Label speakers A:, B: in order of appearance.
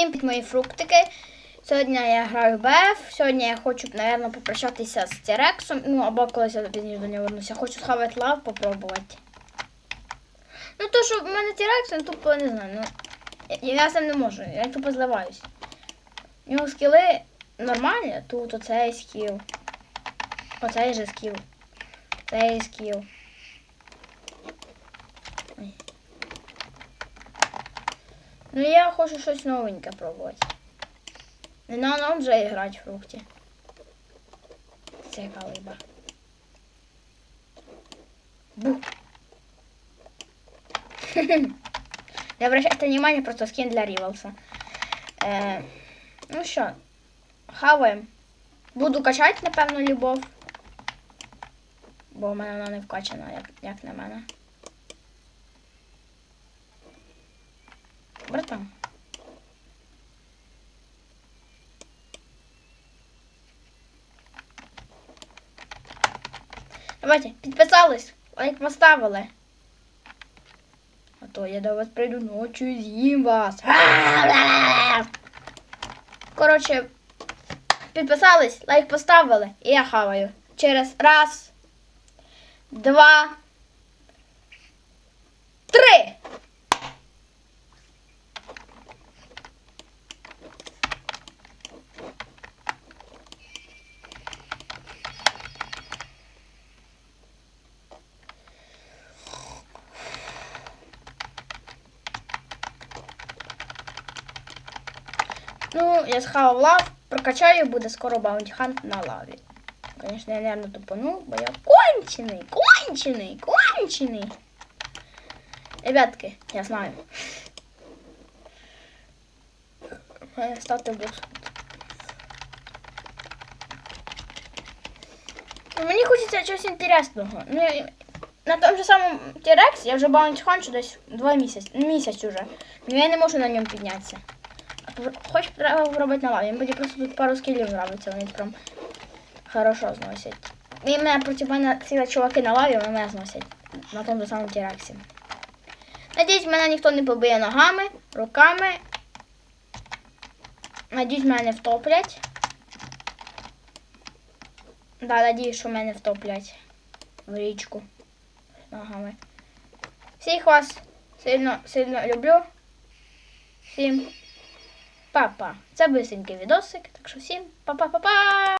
A: Всім під мої фруктики. Сьогодні я граю в БФ. Сьогодні я хочу, мабуть, попрощатися з Тірексом. Ну, або колись я пізніше до нього вернуся. Хочу схавати лав, попробувати. Ну, то, що в мене Тірекс, він тупо не знаю. Ну, я, я ним не можу, я тупо зливаюсь. У нього скіли нормальні, тут оцей скіл. Оцей же скіл. Цей скіл. Ну я хочу щось новеньке пробувати. Не на нам вже грати в фрукті. Це калиба. Бух. Не обращайте внимание, просто скин для Рівелса. Е, ну що, хаваємо. Буду качати, напевно, любов. Бо в мене вона не вкачана, як, як на мене. Братан. Давайте, підписались, лайк поставили. А то я до вас прийду ночі і з'їм вас. Коротше, підписались, лайк поставили, і я хаваю. Через раз, два, Ну, я схавав лав, прокачаю, буде скоро баунті хант на лаві. Звісно, я, наверное, тупану, бо я кончений, кончений, кончений. Ребятки, я знаю. Стати бус. Ну, Мені хочеться чогось інтересного. Ну, на тому же самому T-Rex я вже баунті ханчу десь два місяці, місяць уже. Ну я не можу на ньому піднятися. Хоч треба робити на лаві. Мені просто тут пару скілів нравиться, вони прям хорошо зносять. І мене проти мене ці чуваки на лаві, вони мене зносять. На тому самому тіраксі. Надіюсь, мене ніхто не побиє ногами, руками. Надіюсь, мене не втоплять. Да, надіюсь, що мене втоплять в річку ногами. Всіх вас сильно, сильно люблю. Всім па-па. Це висенький відосик, так що всім па-па-па-па!